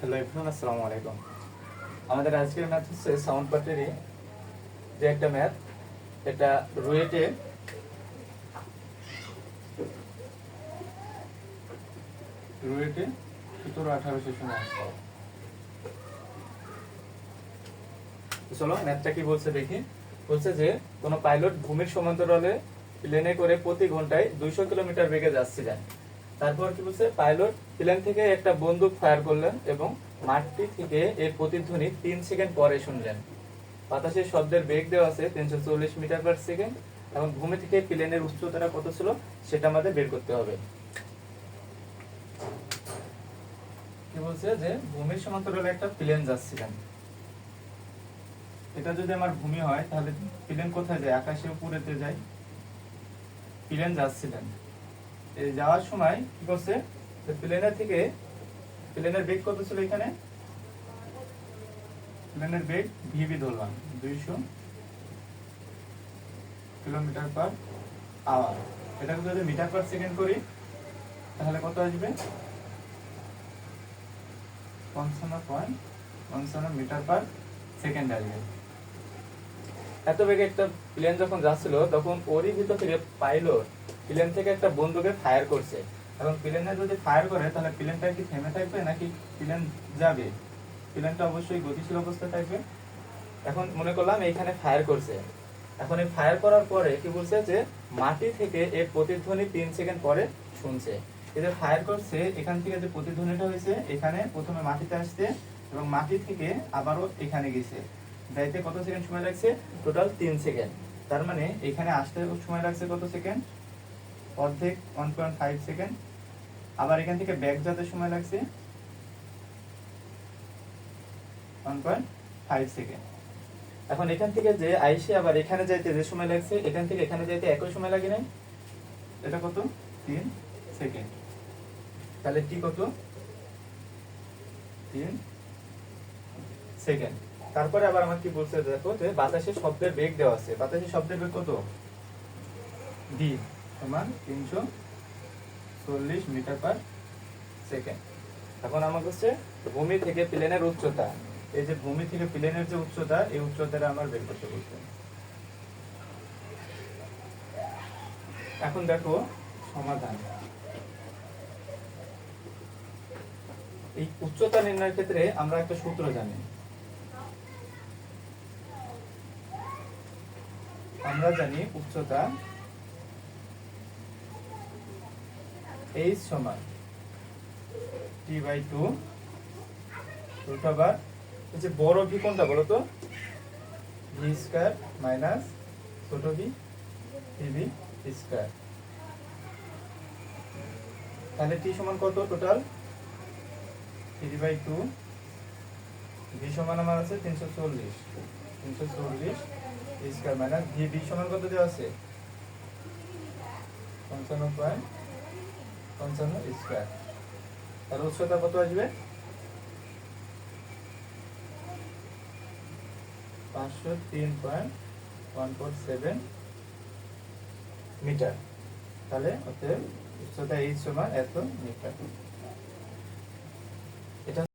Hello everyone, আসসালামু আলাইকুম। আমাদের আজকের ম্যাথ হচ্ছে সাউন্ড পার্টেরই যে একটা ম্যাথ এটা রুয়েটে। রুয়েটে সতেরো আঠারো সেশনে চলো ম্যাথটা কি বলছে দেখি। বলছে যে, কোনো পাইলট ভূমির সমান্তরালে প্লেনে করে প্রতি ঘন্টায় দুইশো কিলোমিটার বেগে যাচ্ছিলেন। তারপর কি বলছে? পাইলট প্লেন থেকে একটা বন্দুক ফায়ার করলেন এবং মাঠটি থেকে এর প্রতিধ্বনি তিন সেকেন্ড পরে শুনলেন। বাতাসের শব্দের বেগ দেওয়া আছে তিনশো চল্লিশ মিটার পার সেকেন্ড এবং ভূমি থেকে প্লেনের উচ্চতাটা কত ছিল সেটা আমাদের বের করতে হবে। কি বলছে যে, ভূমির সমান্তরালে একটা প্লেন যাচ্ছিলেন। এটা যদি আমার ভূমি হয়, তাহলে প্লেন কোথায় যায়? আকাশে উপরেতে যায়। প্লেন যাচ্ছিলেন। যাওয়ার সময় কি করছে? প্লেনের থেকে, প্লেনের বেগ কত ছিল এখানে? প্লেনের বেগ ভিবি ধরলাম দুইশো কিলোমিটার পার আওয়ার। এটাকে যদি মিটার পার সেকেন্ড করি, তাহলে কত আসবে? পঞ্চান্ন পয়েন্ট পঞ্চান্ন মিটার পার সেকেন্ড আসবে। এত বেগে একটা প্লেন যখন যাচ্ছিল, তখন ওরই ভিতর থেকে পাইলট প্লেন থেকে একটা বন্দুকে ফায়ার করছে। এবং প্লেনে যদি ফায়ার করে, তাহলে প্লেনটা কি থেমে থাকবে নাকি প্লেন যাবে? প্লেনটা অবশ্যই গতিশীল অবস্থায় থাকবে। এখন মনে করলাম এইখানে ফায়ার করছে। এখন এই ফায়ার করার পরে কি বলছে যে, মাটি থেকে এর প্রতিধ্বনি তিন সেকেন্ড পরে শুনছে। যে ফায়ার করছে, এখান থেকে যে প্রতিধ্বনিটা হয়েছে, এখানে প্রথমে মাটিতে আসছে এবং মাটি থেকে আবারও এখানে গেছে। যাইতে কত সেকেন্ড সময় লাগছে? টোটাল তিন সেকেন্ড তার মানে এখানে আসতে সময় লাগছে কত সেকেন্ড অর্ধেক ওয়ান পয়েন্ট ফাইভ সেকেন্ড আবার এখান থেকে ব্যাক যাতে সময় লাগছে ওয়ান পয়েন্ট ফাইভ সেকেন্ড এখন এখান থেকে যে আইসে আবার এখানে যাইতে যে সময় লাগছে, এখান থেকে এখানে যাইতে একই সময় লাগে নাই? এটা কত? তিন সেকেন্ড তাহলে টি কত? তিন সেকেন্ড তারপরে আবার আমার কি বলছে, দেখো যে বাতাসের শব্দের বেগ দেওয়া আছে। বাতাসের শব্দের বেগ কত? ভি সমান তিনশো চল্লিশ মিটার পার সেকেন্ড। এখন আমার হচ্ছে ভূমি থেকে প্লেনের উচ্চতা, এই যে ভূমি থেকে প্লেনের যে উচ্চতা, এই উচ্চতাটা আমার বের করতে বলছে। এখন দেখো সমাধান। এই উচ্চতা নির্ণয়ের ক্ষেত্রে আমরা একটা সূত্র জানি। আমরা জানি উচ্চতা এইচ সমান। টি বাই টু রুট এই যে বড় ভি কোনটা বলো তো? ভি স্কয়ার মাইনাস ছোট ভি ভি স্কয়ার তাহলে টি সমান কত total three by two v সমান আমার আছে তিনশো চল্লিশ। তিনশো চল্লিশ স্কয়ার মাইনাস ভি ভি সমান কত দেওয়া আছে? পঞ্চান্ন পয়েন্ট পঞ্চান্ন স্কয়ার তাহলে উচ্চতা কত আসবে? পাঁচশো তিন point one four seven metre তাহলে অতএব উচ্চতা এই সমান এত মিটার